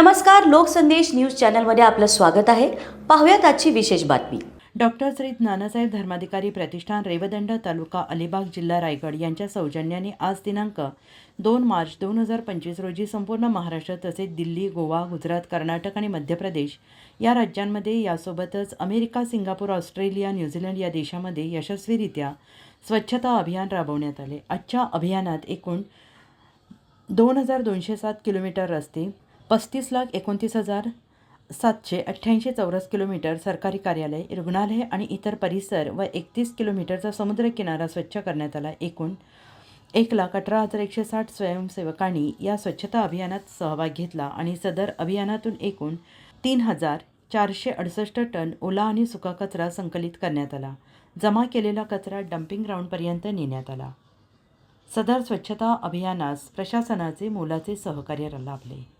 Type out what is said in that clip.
नमस्कार लोकसंदेश न्यूज चॅनलमध्ये आपलं स्वागत आहे. पाहूयात आजची विशेष बातमी. डॉक्टर श्री नानासाहेब धर्माधिकारी प्रतिष्ठान रेवदंड तालुका अलिबाग जिल्हा रायगड यांच्या सौजन्याने आज दिनांक दोन मार्च दोन हजार पंचवीस रोजी संपूर्ण महाराष्ट्र तसेच दिल्ली गोवा गुजरात कर्नाटक आणि मध्य प्रदेश या राज्यांमध्ये यासोबतच अमेरिका सिंगापूर ऑस्ट्रेलिया न्यूझीलंड या देशामध्ये यशस्वीरित्या स्वच्छता अभियान राबवण्यात आले. आजच्या अभियानात एकूण दोन हजार दोनशे सात किलोमीटर रस्ते पस्तीस लाख एकोणतीस हजार सातशे अठ्ठ्याऐंशी चौरस किलोमीटर सरकारी कार्यालय रुग्णालय आणि इतर परिसर व एकतीस किलोमीटरचा समुद्रकिनारा स्वच्छ करण्यात आला. एकूण एक लाख अठरा हजार एकशे साठ स्वयंसेवकांनी या स्वच्छता अभियानात सहभाग घेतला आणि सदर अभियानातून एकूण तीन हजार चारशे अडुसष्ट टन ओला आणि सुका कचरा संकलित करण्यात आला. जमा केलेला कचरा डम्पिंग ग्राउंडपर्यंत नेण्यात आला. सदर स्वच्छता अभियानास प्रशासनाचे मोलाचे सहकार्य लाभले.